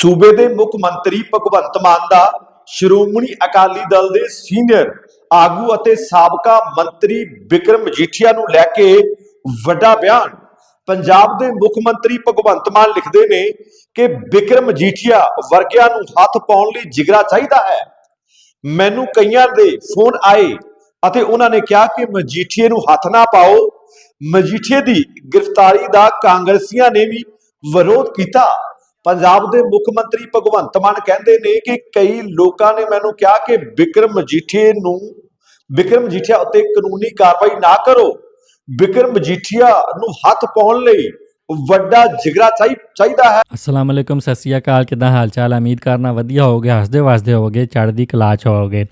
ਸੂਬੇ ਦੇ ਮੁੱਖ ਮੰਤਰੀ ਭਗਵੰਤ ਮਾਨ ਦਾ, ਸ਼੍ਰੋਮਣੀ ਅਕਾਲੀ ਦਲ ਦੇ ਸੀਨੀਅਰ, ਆਗੂ ਅਤੇ ਸਾਬਕਾ ਮੰਤਰੀ ਵਿਕਰਮ ਮਜੀਠੀਆ ਨੂੰ ਲੈ ਕੇ ਵੱਡਾ ਬਿਆਨ। ਪੰਜਾਬ ਦੇ ਮੁੱਖ ਮੰਤਰੀ ਭਗਵੰਤ ਮਾਨ ਲਿਖਦੇ ਨੇ ਕਿ ਵਿਕਰਮ ਮਜੀਠੀਆ ਵਰਗਿਆਂ ਨੂੰ ਹੱਥ ਪਾਉਣ ਲਈ ਜਿਗਰਾ ਚਾਹੀਦਾ ਹੈ। ਮੈਨੂੰ ਕਈਆਂ ਦੇ ਫੋਨ ਆਏ ਅਤੇ ਉਹਨਾਂ ਨੇ ਕਿਹਾ ਕਿ ਮਜੀਠੀਏ ਨੂੰ ਹੱਥ ਨਾ ਪਾਓ। ਮਜੀਠੀਏ ਦੀ ਗ੍ਰਿਫਤਾਰੀ ਦਾ ਕਾਂਗਰਸੀਆਂ ਨੇ ਵੀ ਵਿਰੋਧ ਕੀਤਾ। ਪੰਜਾਬ ਦੇ ਮੁੱਖ ਮੰਤਰੀ ਭਗਵੰਤ ਮਾਨ ਕਹਿੰਦੇ ਨੇ ਕਿ ਕਈ ਲੋਕਾਂ ਨੇ ਮੈਨੂੰ ਕਿਹਾ ਕਿ ਵਿਕਰਮ ਮਜੀਠੀਏ ਨੂੰ, ਵਿਕਰਮ ਮਜੀਠੀਆ ਉੱਤੇ ਕਾਨੂੰਨੀ ਕਾਰਵਾਈ ਨਾ ਕਰੋ। ਵਿਕਰਮ ਮਜੀਠੀਆ ਨੂੰ ਹੱਥ ਪਾਉਣ ਲਈ ਵੱਡਾ ਜਿਗਰਾ ਚਾਹੀ- ਚਾਹੀਦਾ ਹੈ। ਅਸਲਾਮ ਅਲੈਕੁਮ, ਸਤਿ ਸ਼੍ਰੀ ਅਕਾਲ। ਕਿਦਾਂ ਹਾਲ ਚਾਲ? ਉਮੀਦ ਕਰਨਾ ਵਧੀਆ ਹੋਗੇ ਹੱਸਦੇ ਵਸਦੇ ਹੋਗੇ ਚੜ੍ਹਦੀ ਕਲਾ ਚ ਹੋਗੇ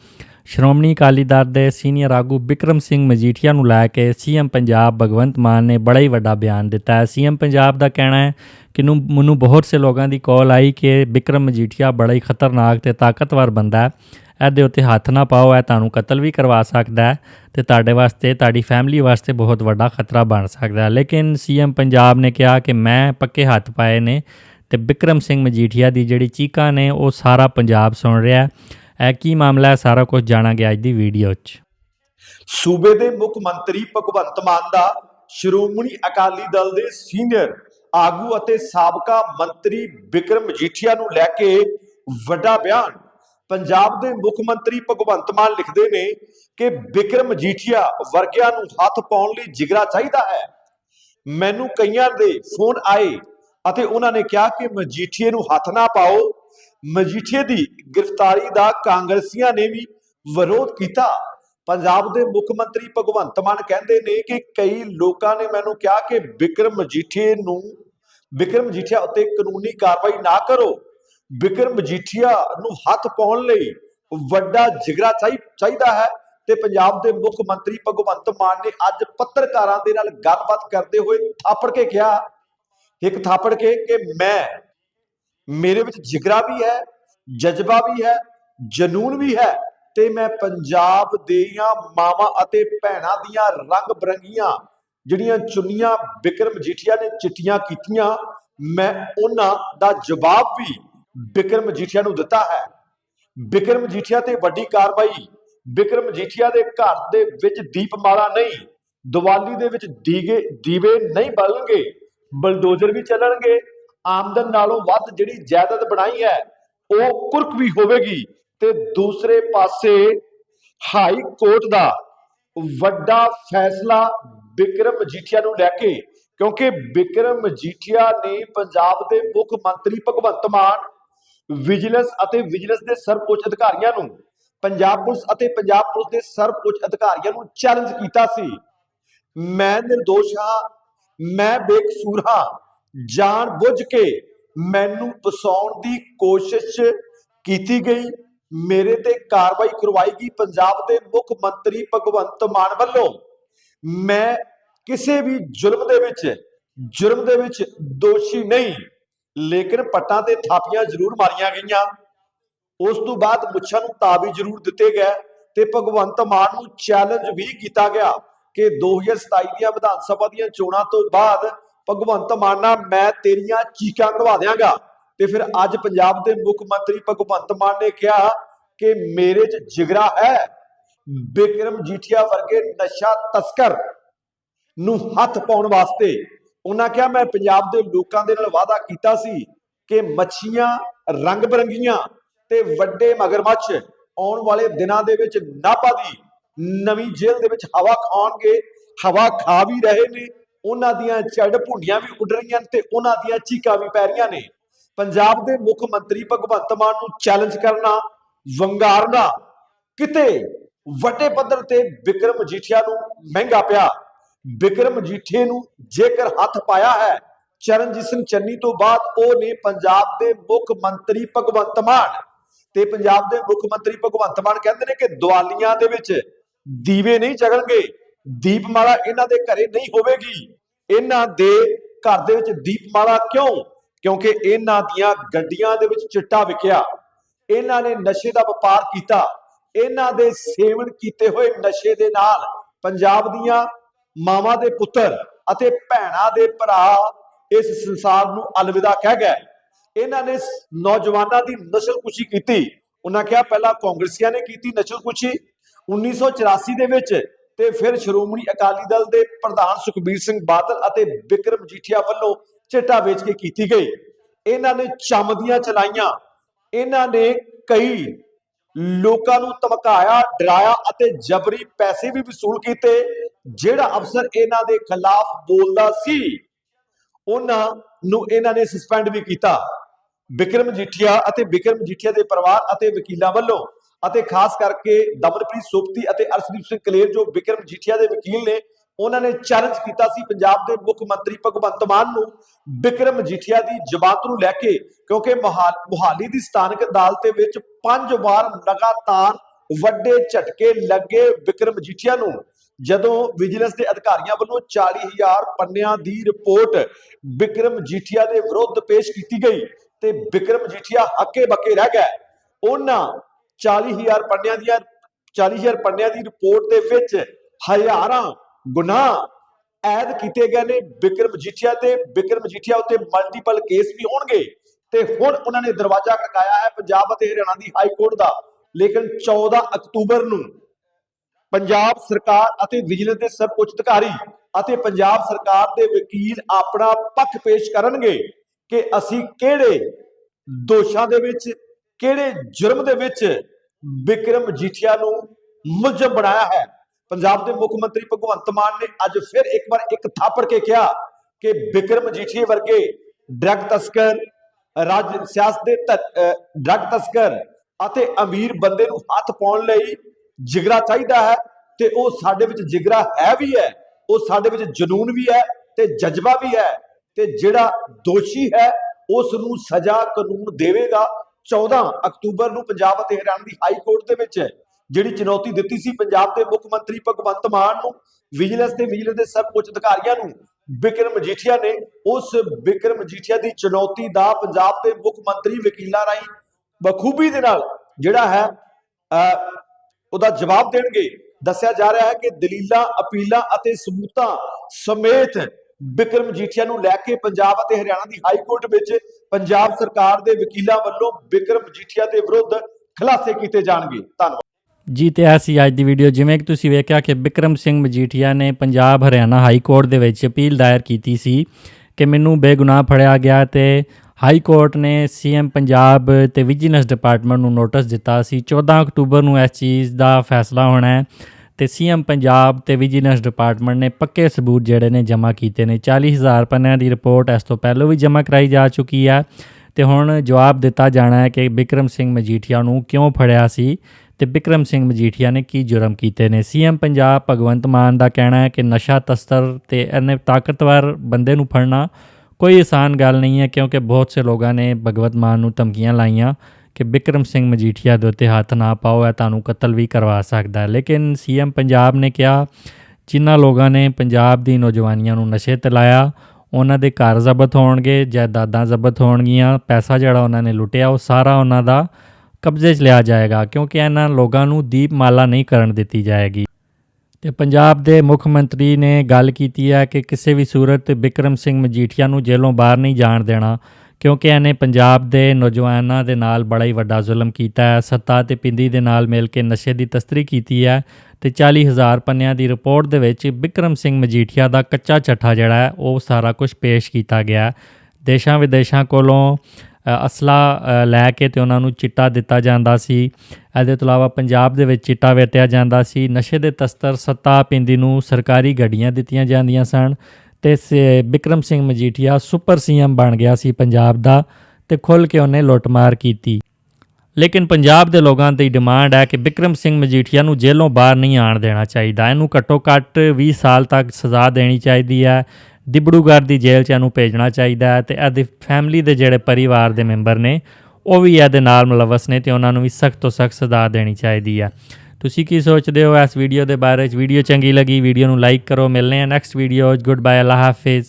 ਸ਼੍ਰੋਮਣੀ ਅਕਾਲੀ ਦਲ ਦੇ ਸੀਨੀਅਰ ਆਗੂ ਵਿਕਰਮ ਸਿੰਘ ਮਜੀਠੀਆ ਨੂੰ ਲੈ ਕੇ ਸੀਐਮ ਪੰਜਾਬ ਭਗਵੰਤ ਮਾਨ ਨੇ ਬੜਾ ਹੀ ਵੱਡਾ ਬਿਆਨ ਦਿੱਤਾ ਹੈ। ਸੀਐਮ ਪੰਜਾਬ ਦਾ ਕਹਿਣਾ ਹੈ ਕਿ ਨੂੰ ਮੈਨੂੰ ਬਹੁਤ ਸੇ ਲੋਕਾਂ ਦੀ ਕਾਲ ਆਈ ਕਿ ਵਿਕਰਮ ਮਜੀਠੀਆ ਬੜਾ ਹੀ ਖਤਰਨਾਕ ਤੇ ਤਾਕਤਵਰ ਬੰਦਾ ਹੈ। ਇਹਦੇ ਉੱਤੇ ਹੱਥ ਨਾ ਪਾਓ, ਇਹ ਤੁਹਾਨੂੰ ਕਤਲ ਵੀ ਕਰਵਾ ਸਕਦਾ ਹੈ ਤੇ ਤੁਹਾਡੇ ਵਾਸਤੇ, ਤੁਹਾਡੀ ਫੈਮਿਲੀ ਵਾਸਤੇ ਬਹੁਤ ਵੱਡਾ ਖਤਰਾ ਬਣ ਸਕਦਾ ਹੈ। ਲੇਕਿਨ ਸੀਐਮ ਪੰਜਾਬ ਨੇ ਕਿਹਾ ਕਿ ਮੈਂ ਪੱਕੇ ਹੱਥ ਪਾਏ ਨੇ ਤੇ ਵਿਕਰਮ ਸਿੰਘ ਮਜੀਠੀਆ ਦੀ ਜਿਹੜੀ ਚੀਕਾਂ ਨੇ, ਉਹ ਸਾਰਾ ਪੰਜਾਬ ਸੁਣ ਰਿਹਾ ਹੈ। ਇਹ ਕੀ ਮਾਮਲਾ ਹੈ? ਸਾਰਾ ਕੁਝ ਜਾਣਾਂਗੇ ਅੱਜ ਦੀ ਵੀਡੀਓ 'ਚ। ਸੂਬੇ ਦੇ ਮੁੱਖ ਮੰਤਰੀ ਭਗਵੰਤ ਮਾਨ ਦਾ ਸ਼੍ਰੋਮਣੀ ਅਕਾਲੀ ਦਲ ਦੇ ਸੀਨੀਅਰ, ਆਗੂ ਅਤੇ ਸਾਬਕਾ ਮੰਤਰੀ ਵਿਕਰਮ ਮਜੀਠੀਆ ਨੂੰ ਲੈ ਕੇ ਵੱਡਾ ਬਿਆਨ। ਪੰਜਾਬ ਦੇ ਮੁੱਖ ਮੰਤਰੀ ਭਗਵੰਤ ਮਾਨ ਲਿਖਦੇ ਨੇ ਕਿ ਵਿਕਰਮ ਮਜੀਠੀਆ ਵਰਗਿਆਂ ਨੂੰ ਹੱਥ ਪਾਉਣ ਲਈ ਜਿਗਰਾ ਚਾਹੀਦਾ ਹੈ। ਮੈਨੂੰ ਕਈਆਂ ਦੇ ਫੋਨ ਆਏ ਅਤੇ ਉਹਨਾਂ ਨੇ ਕਿਹਾ ਕਿ ਮਜੀਠੀਏ ਨੂੰ ਹੱਥ ਨਾ ਪਾਓ। ਮਜੀਠੀਏ ਦੀ ਗ੍ਰਿਫਤਾਰੀ ਦਾ ਕਾਂਗਰਸੀਆਂ ਨੇ ਵੀ ਵਿਰੋਧ ਕੀਤਾ। ਪੰਜਾਬ ਦੇ ਮੁੱਖ ਮੰਤਰੀ ਭਗਵੰਤ ਮਾਨ ਕਹਿੰਦੇ ਨੇ ਕਿ ਕਈ ਲੋਕਾਂ ਨੇ ਮੈਨੂੰ ਕਿਹਾ ਕਿ ਵਿਕਰਮ ਮਜੀਠੀਏ ਨੂੰ, ਵਿਕਰਮ ਮਜੀਠੀਆ ਉੱਤੇ ਕਾਨੂੰਨੀ ਕਾਰਵਾਈ ਨਾ ਕਰੋ। ਵਿਕਰਮ ਮਜੀਠੀਆ ਨੂੰ ਹੱਥ ਪਾਉਣ ਲਈ ਵੱਡਾ ਜਿਗਰਾ ਚਾਹੀ- ਚਾਹੀਦਾ ਹੈ ਤੇ ਪੰਜਾਬ ਦੇ ਮੁੱਖ ਮੰਤਰੀ ਭਗਵੰਤ ਮਾਨ ਨੇ ਅੱਜ ਪੱਤਰਕਾਰਾਂ ਦੇ ਨਾਲ ਗੱਲਬਾਤ ਕਰਦੇ ਹੋਏ ਥਾਪੜ ਕੇ ਕਿਹਾ। ਇੱਕ ਥਾਪੜ ਕੇ ਕਿ ਮੈਂ ਮੇਰੇ ਵਿੱਚ ਜਿਗਰਾ ਵੀ ਹੈ, ਜਜ਼ਬਾ ਵੀ ਹੈ, ਜਨੂਨ ਵੀ ਹੈ ਤੇ ਮੈਂ ਪੰਜਾਬ ਦੀਆਂ ਮਾਵਾਂ ਅਤੇ ਭੈਣਾਂ ਦੀਆਂ ਰੰਗ ਬਰੰਗੀਆਂ ਜਿਹੜੀਆਂ ਚੁੰਨੀਆਂ, ਬਿਕਰਮ ਜੀਠੀਆ ਨੇ ਚਿੱਠੀਆਂ ਕੀਤੀਆਂ, ਮੈਂ ਉਹਨਾਂ ਦਾ ਜਵਾਬ ਵੀ ਬਿਕਰਮ ਜੀਠੀਆ ਨੂੰ ਦਿੱਤਾ ਹੈ। ਬਿਕਰਮ ਜੀਠੀਆ ਤੇ ਵੱਡੀ ਕਾਰਵਾਈ, ਬਿਕਰਮ ਜੀਠੀਆ ਦੇ ਘਰ ਦੇ ਵਿੱਚ ਦੀਪਮਾਲਾ ਨਹੀਂ, ਦੀਵਾਲੀ ਦੇ ਵਿੱਚ ਦੀਗੇ, ਦੀਵੇ ਨਹੀਂ ਬਲਣਗੇ, ਬਲਡੋਜ਼ਰ ਵੀ ਚੱਲਣਗੇ ਆਮਦਨ ਨਾਲੋਂ ਵੱਧ ਜਿਹੜੀ ਜਾਇਦਾਦ ਬਣਾਈ ਹੈ, ਉਹ ਕੁਰਕ ਵੀ ਹੋਵੇਗੀ। ਤੇ ਦੂਸਰੇ ਪਾਸੇ ਹਾਈ ਕੋਰਟ ਦਾ ਵੱਡਾ ਫੈਸਲਾ ਵਿਕਰਮ ਮਜੀਠੀਆ ਨੂੰ ਲੈ ਕੇ, ਕਿਉਂਕਿ ਵਿਕਰਮ ਮਜੀਠੀਆ ਨੇ ਪੰਜਾਬ ਦੇ ਮੁੱਖ ਮੰਤਰੀ ਭਗਵੰਤ ਮਾਨ, ਵਿਜੀਲੈਂਸ ਅਤੇ ਵਿਜੀਲੈਂਸ ਦੇ ਸਰਵਉੱਚ ਅਧਿਕਾਰੀਆਂ ਨੂੰ, ਪੰਜਾਬ ਪੁਲਿਸ ਅਤੇ ਪੰਜਾਬ ਪੁਲਿਸ ਦੇ ਸਰਵਉੱਚ ਅਧਿਕਾਰੀਆਂ ਨੂੰ ਚੈਲੰਜ ਕੀਤਾ ਸੀ। ਮੈਂ ਨਿਰਦੋਸ਼ ਹਾਂ, ਮੈਂ ਬੇਕਸੂਰ ਹਾਂ। ਜਾਣ ਬੁੱਝ ਕੇ ਮੈਨੂੰ ਫਸਾਉਣ ਦੀ ਕੋਸ਼ਿਸ਼ ਕੀਤੀ ਗਈ। ਮੇਰੇ ਤੇ ਕਾਰਵਾਈ ਕਰਵਾਈ ਗਈ ਪੰਜਾਬ ਦੇ ਮੁੱਖ ਮੰਤਰੀ ਭਗਵੰਤ ਮਾਨ ਵੱਲੋਂ। ਮੈਂ ਕਿਸੇ ਵੀ ਜ਼ੁਲਮ ਦੇ ਵਿੱਚ ਜੁਰਮ ਦੇ ਵਿੱਚ ਦੋਸ਼ੀ ਨਹੀਂ, ਲੇਕਿਨ ਪੱਟਾਂ ਤੇ ਥਾਪੀਆਂ ਜ਼ਰੂਰ ਮਾਰੀਆਂ ਗਈਆਂ। ਉਸ ਤੋਂ ਬਾਅਦ ਮੁੱਛਾਂ ਨੂੰ ਤਾਵੀ ਜ਼ਰੂਰ ਦਿੱਤੇ ਗਏ ਤੇ ਭਗਵੰਤ ਮਾਨ ਨੂੰ ਚੈਲੰਜ ਵੀ ਕੀਤਾ ਗਿਆ ਕਿ 2027 ਦੀਆਂ ਵਿਧਾਨ ਸਭਾ ਦੀਆਂ ਚੋਣਾਂ ਤੋਂ ਬਾਅਦ ਭਗਵੰਤ ਮਾਨ ਨਾਲ ਮੈਂ ਤੇਰੀਆਂ ਚੀਕਾਂ ਕਢਵਾ ਦਿਆਂਗਾ। ਤੇ ਫਿਰ ਅੱਜ ਪੰਜਾਬ ਦੇ ਮੁੱਖ ਮੰਤਰੀ ਭਗਵੰਤ ਮਾਨ ਨੇ ਕਿਹਾ ਕਿ ਮੇਰੇ 'ਚ ਜਿਗਰਾ ਹੈ। ਬਿਕਰਮ ਜੀਠੀਆ ਵਰਗੇ ਨਸ਼ਾ ਤਸਕਰ ਨੂੰ ਹੱਥ ਪਾਉਣ ਵਾਸਤੇ ਉਹਨਾਂ ਕਿਹਾ, ਮੈਂ ਪੰਜਾਬ ਦੇ ਲੋਕਾਂ ਦੇ ਨਾਲ ਵਾਅਦਾ ਕੀਤਾ ਸੀ ਕਿ ਮੱਛੀਆਂ ਰੰਗ ਬਰੰਗੀਆਂ ਤੇ ਵੱਡੇ ਮਗਰਮੱਛ ਆਉਣ ਵਾਲੇ ਦਿਨਾਂ ਦੇ ਵਿੱਚ ਨਾਭਾ ਦੀ ਨਵੀਂ ਜੇਲ੍ਹ ਦੇ ਵਿੱਚ ਹਵਾ ਖਾਣਗੇ, ਹਵਾ ਖਾ ਵੀ ਰਹੇ ਨੇ। ਉਹਨਾਂ ਦੀਆਂ ਚੜ ਭੁੰਡੀਆਂ ਵੀ ਉੱਡ ਰਹੀਆਂ ਤੇ ਉਹਨਾਂ ਦੀਆਂ ਚੀਕਾਂ ਵੀ ਪੈ ਰਹੀਆਂ ਨੇ। ਪੰਜਾਬ ਦੇ ਮੁੱਖ ਮੰਤਰੀ ਭਗਵੰਤ ਮਾਨ ਨੂੰ ਚੈਲੰਜ ਕਰਨਾ, ਵੰਗਾਰਨਾ, ਕਿਤੇ ਵੱਡੇ ਪੱਧਰ ਤੇ ਵਿਕਰਮ ਮਜੀਠੀਆ ਨੂੰ ਮਹਿੰਗਾ ਪਿਆ। ਵਿਕਰਮ ਮਜੀਠੇ ਨੂੰ ਜੇਕਰ ਹੱਥ ਪਾਇਆ ਹੈ, ਚਰਨਜੀਤ ਸਿੰਘ ਚੰਨੀ ਤੋਂ ਬਾਅਦ ਉਹ ਨੇ ਪੰਜਾਬ ਦੇ ਮੁੱਖ ਮੰਤਰੀ ਭਗਵੰਤ ਮਾਨ। ਤੇ ਪੰਜਾਬ ਦੇ ਮੁੱਖ ਮੰਤਰੀ ਭਗਵੰਤ ਮਾਨ ਕਹਿੰਦੇ ਨੇ ਕਿ ਦੀਵਾਲੀਆਂ ਦੇ ਵਿੱਚ ਦੀਵੇ ਨਹੀਂ ਜਗਣਗੇ, ਦੀਪਮਾਲਾ ਇਹਨਾਂ ਦੇ ਘਰੇ ਨਹੀਂ ਹੋਵੇਗੀ। ਇਹਨਾਂ ਦੇ ਘਰ ਦੇ ਵਿੱਚ ਦੀਪਮਾਲਾ ਕਿਉਂ? ਕਿਉਂਕਿ ਇਹਨਾਂ ਦੀਆਂ ਗੱਡੀਆਂ ਦੇ ਵਿੱਚ ਚਿੱਟਾ ਵਿਕਿਆ ਇਹਨਾਂ ਨੇ ਨਸ਼ੇ ਦਾ ਵਪਾਰ ਕੀਤਾ। ਇਹਨਾਂ ਦੇ ਸੇਵਨ ਕੀਤੇ ਹੋਏ ਨਸ਼ੇ ਦੇ ਨਾਲ ਪੰਜਾਬ ਦੀਆਂ ਮਾਵਾਂ ਦੇ ਪੁੱਤਰ ਅਤੇ ਭੈਣਾਂ ਦੇ ਭਰਾ ਇਸ ਸੰਸਾਰ ਨੂੰ ਅਲਵਿਦਾ ਕਹਿ ਗਏ। ਇਹਨਾਂ ਨੇ ਨੌਜਵਾਨਾਂ ਦੀ ਨਸਲਕੁਸ਼ੀ ਕੀਤੀ। ਉਹਨਾਂ ਕਿਹਾ ਪਹਿਲਾਂ ਕਾਂਗਰਸੀਆਂ ਨੇ ਕੀਤੀ ਨਸਲਕੁਸ਼ੀ। 1984 ਦੇ ਵਿੱਚ ਤੇ ਫਿਰ ਸ਼੍ਰੋਮਣੀ ਅਕਾਲੀ ਦਲ ਦੇ ਪ੍ਰਧਾਨ ਸੁਖਬੀਰ ਸਿੰਘ ਬਾਦਲ ਅਤੇ ਵਿਕਰਮ ਜੀਠੀਆ ਵੱਲੋਂ ਚਿੱਟਾ ਵੇਚ ਕੇ ਕੀਤੀ ਗਈ। ਇਹਨਾਂ ਨੇ ਚਮਦੀਆਂ ਚਲਾਈਆਂ। ਇਹਨਾਂ ਨੇ ਕਈ ਲੋਕਾਂ ਨੂੰ ਧਮਕਾਇਆ, ਡਰਾਇਆ ਅਤੇ ਜਬਰੀ ਪੈਸੇ ਵੀ ਵਸੂਲ ਕੀਤੇ, ਜਿਹੜਾ ਅਫਸਰ ਇਹਨਾਂ ਦੇ ਖਿਲਾਫ ਬੋਲਦਾ ਸੀ, ਉਹਨਾਂ ਨੂੰ ਇਹਨਾਂ ਨੇ ਸਸਪੈਂਡ ਵੀ ਕੀਤਾ। ਵਿਕਰਮ ਜੀਠੀਆ ਅਤੇ ਵਿਕਰਮ ਜੀਠੀਆ ਦੇ ਪਰਿਵਾਰ ਅਤੇ ਵਕੀਲਾਂ ਵੱਲੋਂ ਅਤੇ ਖਾਸ ਕਰਕੇ ਦਮਨਪ੍ਰੀਤ ਸੋਪਤੀ ਅਤੇ ਅਰਸ਼ਦੀਪ ਸਿੰਘ ਕਲੇਰ, ਜੋ ਵਿਕਰਮ ਜੀਠੀਆ ਦੇ ਵਕੀਲ ਨੇ, ਉਹਨਾਂ ਨੇ ਚੈਲੰਜ ਕੀਤਾ ਸੀ ਪੰਜਾਬ ਦੇ ਮੁੱਖ ਮੰਤਰੀ ਭਗਵੰਤ ਮਾਨ ਨੂੰ ਵਿਕਰਮ ਜੀਠੀਆ ਦੀ ਜ਼ਮਾਨਤ ਨੂੰ ਲੈ ਕੇ, ਕਿਉਂਕਿ ਮੋਹਾ- ਮੋਹਾਲੀ ਦੀ ਸਥਾਨਕ ਅਦਾਲਤ ਵਿੱਚ ਪੰਜ ਵਾਰ ਲਗਾਤਾਰ ਵੱਡੇ ਝਟਕੇ ਲੱਗੇ ਵਿਕਰਮ ਜੀਠੀਆ ਨੂੰ, ਜਦੋਂ ਵਿਜੀਲੈਂਸ ਦੇ ਅਧਿਕਾਰੀਆਂ ਵੱਲੋਂ 40000 ਪੰਨਿਆਂ ਦੀ ਰਿਪੋਰਟ ਵਿਕਰਮ ਜੀਠੀਆ ਦੇ ਵਿਰੁੱਧ ਪੇਸ਼ ਕੀਤੀ ਗਈ ਤੇ ਵਿਕਰਮ ਜੀਠੀਆ ਹੱਕੇ ਬੱਕੇ ਰਹਿ ਗਿਆ ਉਹਨਾਂ 40000 ਪੰਨਿਆਂ ਦੀਆਂ 40000 ਪੰਨਿਆਂ ਦੀ ਰਿਪੋਰਟ ਦੇ ਵਿੱਚ ਹਜ਼ਾਰਾਂ ਗੁਨਾਹ ਐਡ ਕੀਤੇ ਗਏ ਨੇ। ਵਿਕਰਮ ਜੀਠੀਆ ਤੇ ਵਿਕਰਮ ਜੀਠੀਆ ਉੱਤੇ ਮਲਟੀਪਲ ਕੇਸ ਵੀ ਹੋਣਗੇ। ਤੇ ਹੁਣ ਉਹਨਾਂ ਨੇ ਦਰਵਾਜ਼ਾ ਖੜਕਾਇਆ ਹੈ ਪੰਜਾਬ ਅਤੇ ਹਰਿਆਣਾ ਦੀ ਹਾਈ ਕੋਰਟ ਦਾ। ਲੇਕਿਨ 14 ਅਕਤੂਬਰ ਨੂੰ ਪੰਜਾਬ ਸਰਕਾਰ ਅਤੇ ਵਿਜੀਲੈਂਸ ਦੇ ਸਭ ਉੱਚ ਅਧਿਕਾਰੀ ਅਤੇ ਪੰਜਾਬ ਸਰਕਾਰ ਦੇ ਵਕੀਲ ਆਪਣਾ ਪੱਖ ਪੇਸ਼ ਕਰਨਗੇ ਕਿ ਅਸੀਂ ਕਿਹੜੇ ਦੋਸ਼ਾਂ ਦੇ ਵਿੱਚ ਕਿਹੜੇ ਜੁਰਮ ਦੇ ਵਿੱਚ ਵਿਕਰਮ ਜੀਠੀਆ ਨੂੰ ਮੁਲਜ਼ਮ ਬਣਾਇਆ ਹੈ? ਪੰਜਾਬ ਦੇ ਮੁੱਖ ਮੰਤਰੀ ਭਗਵੰਤ ਮਾਨ ਨੇ ਅੱਜ ਫਿਰ ਇੱਕ ਵਾਰ ਇੱਕ ਥਾਪੜ ਕੇ ਕਿਹਾ ਕਿ ਵਿਕਰਮ ਜੀਠੀਏ ਵਰਗੇ ਡਰੱਗ ਤਸਕਰ, ਰਾਜ ਸਿਆਸਤ ਦੇ ਡਰੱਗ ਤਸਕਰ ਅਤੇ ਅਮੀਰ ਬੰਦੇ ਨੂੰ ਹੱਥ ਪਾਉਣ ਲਈ ਜਿਗਰਾ ਚਾਹੀਦਾ ਹੈ ਤੇ ਉਹ ਸਾਡੇ ਵਿੱਚ ਜਿਗਰਾ ਹੈ ਵੀ ਹੈ, ਉਹ ਸਾਡੇ ਵਿੱਚ ਜਨੂਨ ਵੀ ਹੈ ਤੇ ਜਜ਼ਬਾ ਵੀ ਹੈ ਤੇ ਜਿਹੜਾ ਦੋਸ਼ੀ ਹੈ ਉਸ ਨੂੰ ਸਜ਼ਾ ਕਾਨੂੰਨ ਦੇਵੇਗਾ 14 ਅਕਤੂਬਰ ਨੂੰ ਪੰਜਾਬ ਅਤੇ ਹਰਿਆਣਾ ਦੀ ਹਾਈ ਕੋਰਟ ਦੇ ਵਿੱਚ ਜਿਹੜੀ ਚੁਣੌਤੀ ਦਿੱਤੀ ਸੀ ਪੰਜਾਬ ਦੇ ਮੁੱਖ ਮੰਤਰੀ ਭਗਵੰਤ ਮਾਨ ਨੂੰ ਵਿਜੀਲੈਂਸ ਤੇ ਵਿਜੀਲੈਂਸ ਦੇ ਸਭ ਉੱਚ ਅਧਿਕਾਰੀਆਂ ਨੂੰ ਵਿਕਰਮ ਮਜੀਠੀਆ ਨੇ ਉਸ ਬਿਕਰਮ ਮਜੀਠੀਆ ਦੀ ਚੁਣੌਤੀ ਦਾ ਪੰਜਾਬ ਦੇ ਮੁੱਖ ਮੰਤਰੀ ਵਕੀਲਾਂ ਰਾਹੀਂ ਬਖੂਬੀ ਦੇ ਨਾਲ ਜਿਹੜਾ ਹੈ ਅਹ, ਉਹਦਾ ਜਵਾਬ ਦੇਣਗੇ। ਦੱਸਿਆ ਜਾ ਰਿਹਾ ਹੈ ਕਿ ਦਲੀਲਾਂ ਅਪੀਲਾਂ ਅਤੇ ਸਬੂਤਾਂ ਸਮੇਤ ਵਿਕਰਮ ਜੀਠੀਆ ਨੂੰ ਲੈ ਕੇ ਪੰਜਾਬ ਅਤੇ ਹਰਿਆਣਾ ਦੀ ਹਾਈ ਕੋਰਟ ਵਿੱਚ ਪੰਜਾਬ ਸਰਕਾਰ ਦੇ ਵਕੀਲਾਂ ਵੱਲੋਂ ਵਿਕਰਮ ਜੀਠੀਆ ਦੇ ਵਿਰੁੱਧ ਖੁਲਾਸੇ ਕੀਤੇ ਜਾਣਗੇ। ਧੰਨਵਾਦ। ਜੀ, ਤੇ ਇਹ ਸੀ ਅੱਜ ਦੀ ਵੀਡੀਓ ਜਿਵੇਂ ਕਿ ਤੁਸੀਂ ਵੇਖਿਆ ਕਿ ਵਿਕਰਮ ਸਿੰਘ ਮਜੀਠੀਆ ਨੇ ਪੰਜਾਬ ਹਰਿਆਣਾ ਹਾਈ ਕੋਰਟ ਦੇ ਵਿੱਚ ਅਪੀਲ ਦਾਇਰ ਕੀਤੀ ਸੀ ਕਿ ਮੈਨੂੰ ਬੇਗੁਨਾਹ ਫੜਿਆ ਗਿਆ ਤੇ ਹਾਈ ਕੋਰਟ ਨੇ ਸੀਐਮ ਪੰਜਾਬ ਤੇ ਵਿਜੀਲੈਂਸ ਡਿਪਾਰਟਮੈਂਟ ਨੂੰ ਨੋਟਿਸ ਦਿੱਤਾ ਸੀ। 14 ਅਕਤੂਬਰ ਨੂੰ ਇਸ ਚੀਜ਼ ਦਾ ਫੈਸਲਾ ਹੋਣਾ ਹੈ। ਤੇ ਸੀਐਮ ਪੰਜਾਬ ਤੇ ਵਿਜੀਲੈਂਸ ਡਿਪਾਰਟਮੈਂਟ ਨੇ ਪੱਕੇ ਸਬੂਤ ਜਿਹੜੇ ਨੇ ਜਮ੍ਹਾਂ ਕੀਤੇ ਨੇ। 40000 ਪੰਨਿਆਂ ਦੀ ਰਿਪੋਰਟ ਇਸ ਤੋਂ ਪਹਿਲਾਂ ਵੀ ਜਮ੍ਹਾਂ ਕਰਾਈ ਜਾ ਚੁੱਕੀ ਹੈ। ਤੇ ਹੁਣ ਜਵਾਬ ਦਿੱਤਾ ਜਾਣਾ ਹੈ ਕਿ ਬਿਕਰਮ ਸਿੰਘ ਮਜੀਠੀਆ ਨੂੰ ਕਿਉਂ ਫੜਿਆ ਸੀ ਤੇ ਬਿਕਰਮ ਸਿੰਘ ਮਜੀਠੀਆ ਨੇ ਕੀ ਜੁਰਮ ਕੀਤੇ ਨੇ। ਸੀਐਮ ਪੰਜਾਬ ਭਗਵੰਤ ਮਾਨ ਦਾ ਕਹਿਣਾ ਹੈ ਕਿ ਨਸ਼ਾ ਤਸਤਰ ਤੇ ਇਹਨੇ ਤਾਕਤਵਰ ਬੰਦੇ ਨੂੰ ਫੜਨਾ ਕੋਈ ਆਸਾਨ ਗੱਲ ਨਹੀਂ ਹੈ ਕਿਉਂਕਿ ਬਹੁਤ ਸੇ ਲੋਕਾਂ ਨੇ ਭਗਵੰਤ ਮਾਨ ਨੂੰ ਧਮਕੀਆਂ ਲਾਈਆਂ। ਕਿ ਬਿਕਰਮ ਸਿੰਘ ਮਜੀਠੀਆ ਦੇ ਉੱਤੇ ਹੱਥ ਨਾ ਪਾਓ, ਇਹ ਤੁਹਾਨੂੰ ਕਤਲ ਵੀ ਕਰਵਾ ਸਕਦਾ ਹੈ। ਲੇਕਿਨ ਸੀਐਮ ਪੰਜਾਬ ਨੇ ਕਿਹਾ, ਜਿਨ੍ਹਾਂ ਲੋਕਾਂ ਨੇ ਪੰਜਾਬ ਦੀ ਨੌਜਵਾਨੀਆਂ ਨੂੰ ਨਸ਼ੇ ਤੇ ਲਾਇਆ, ਉਹਨਾਂ ਦੇ ਘਰ ਜ਼ਬਤ ਹੋਣਗੇ, ਜਾਇਦਾਦਾਂ ਜ਼ਬਤ ਹੋਣਗੀਆਂ, ਪੈਸਾ ਜਿਹੜਾ ਉਹਨਾਂ ਨੇ ਲੁੱਟਿਆ, ਉਹ ਸਾਰਾ ਉਹਨਾਂ ਦਾ ਕਬਜ਼ੇ 'ਚ ਲਿਆ ਜਾਏਗਾ, ਕਿਉਂਕਿ ਇਹਨਾਂ ਲੋਕਾਂ ਨੂੰ ਦੀਪਮਾਲਾ ਨਹੀਂ ਕਰਨ ਦਿੱਤੀ ਜਾਏਗੀ। ਤੇ ਪੰਜਾਬ ਦੇ ਮੁੱਖ ਮੰਤਰੀ ਨੇ ਗੱਲ ਕੀਤੀ ਹੈ ਕਿ ਕਿਸੇ ਵੀ ਸੂਰਤ ਬਿਕਰਮ ਸਿੰਘ ਮਜੀਠੀਆ ਨੂੰ ਜੇਲੋਂ ਬਾਹਰ ਨਹੀਂ ਜਾਣ ਦੇਣਾ। ਕਿਉਂਕਿ ਇਹਨੇ ਪੰਜਾਬ ਦੇ ਨੌਜਵਾਨਾਂ ਦੇ ਨਾਲ ਬੜਾ ਹੀ ਵੱਡਾ ਜ਼ੁਲਮ ਕੀਤਾ ਹੈ। ਸੱਤਾ ਤੇ ਪਿੰਦੀ ਦੇ ਨਾਲ ਮਿਲ ਕੇ ਨਸ਼ੇ ਦੀ ਤਸਤਰੀ ਕੀਤੀ ਹੈ ਤੇ 40000 ਪੰਨਿਆਂ ਦੀ ਰਿਪੋਰਟ ਦੇ ਵਿੱਚ ਬਿਕਰਮ ਸਿੰਘ ਮਜੀਠੀਆ ਦਾ ਕੱਚਾ ਚੱਠਾ ਜਿਹੜਾ ਹੈ, ਉਹ ਸਾਰਾ ਕੁਝ ਪੇਸ਼ ਕੀਤਾ ਗਿਆ ਦੇਸ਼ਾਂ ਵਿਦੇਸ਼ਾਂ ਕੋਲੋਂ ਅਸਲਾ ਲੈ ਕੇ ਤੇ ਉਹਨਾਂ ਨੂੰ ਚਿੱਟਾ ਦਿੱਤਾ ਜਾਂਦਾ ਸੀ। ਇਹਦੇ ਤੋਂ ਇਲਾਵਾ ਪੰਜਾਬ ਦੇ ਵਿੱਚ ਚਿੱਟਾ ਵੇਟਿਆ ਜਾਂਦਾ ਸੀ। ਨਸ਼ੇ ਦੇ ਤਸਤਰ ਸੱਤਾ ਪਿੰਦੀ ਨੂੰ ਸਰਕਾਰੀ ਗੱਡੀਆਂ ਦਿੱਤੀਆਂ ਜਾਂਦੀਆਂ ਸਨ। ਤੇ ਸ- ਵਿਕਰਮ ਸਿੰਘ ਮਜੀਠੀਆ ਸੁਪਰ ਸੀਐਮ ਬਣ ਗਿਆ ਸੀ ਪੰਜਾਬ ਦਾ ਤੇ ਖੁੱਲ ਕੇ ਉਹਨੇ ਲੁੱਟਮਾਰ ਕੀਤੀ। ਲੇਕਿਨ ਪੰਜਾਬ ਦੇ ਲੋਕਾਂ ਦੀ ਡਿਮਾਂਡ ਹੈ ਕਿ ਬਿਕਰਮ ਸਿੰਘ ਮਜੀਠੀਆ ਨੂੰ ਜੇਲੋਂ ਬਾਹਰ ਨਹੀਂ ਆਣ ਦੇਣਾ ਚਾਹੀਦਾ। ਇਹਨੂੰ ਘੱਟੋ ਘੱਟ 20 ਸਾਲ ਤੱਕ ਸਜ਼ਾ ਦੇਣੀ ਚਾਹੀਦੀ ਹੈ। ਦਿਬੜੂਗੜ੍ਹ ਦੀ ਜੇਲ੍ਹ 'ਚ ਇਹਨੂੰ ਭੇਜਣਾ ਚਾਹੀਦਾ ਹੈ ਤੇ ਇਹਦੀ ਫੈਮਿਲੀ ਦੇ ਜਿਹੜੇ ਪਰਿਵਾਰ ਦੇ ਮੈਂਬਰ ਨੇ, ਉਹ ਵੀ ਇਹਦੇ ਨਾਲ ਮਲਵਸ ਨੇ ਤੇ ਉਹਨਾਂ ਨੂੰ ਵੀ ਸਖਤ ਤੋਂ ਸਖਤ ਸਜ਼ਾ ਦੇਣੀ ਚਾਹੀਦੀ ਹੈ। ਤੁਸੀਂ ਕੀ ਸੋਚਦੇ ਹੋ ਇਸ ਵੀਡੀਓ ਦੇ ਬਾਰੇ? ਚ ਵੀਡੀਓ ਚੰਗੀ ਲੱਗੀ ਵੀਡੀਓ ਨੂੰ ਲਾਈਕ ਕਰੋ ਮਿਲਨੇ ਆ ਨੈਕਸਟ ਵੀਡੀਓ ਗੁੱਡ ਬਾਏ ਅੱਲਾ ਹਾਫਿਜ਼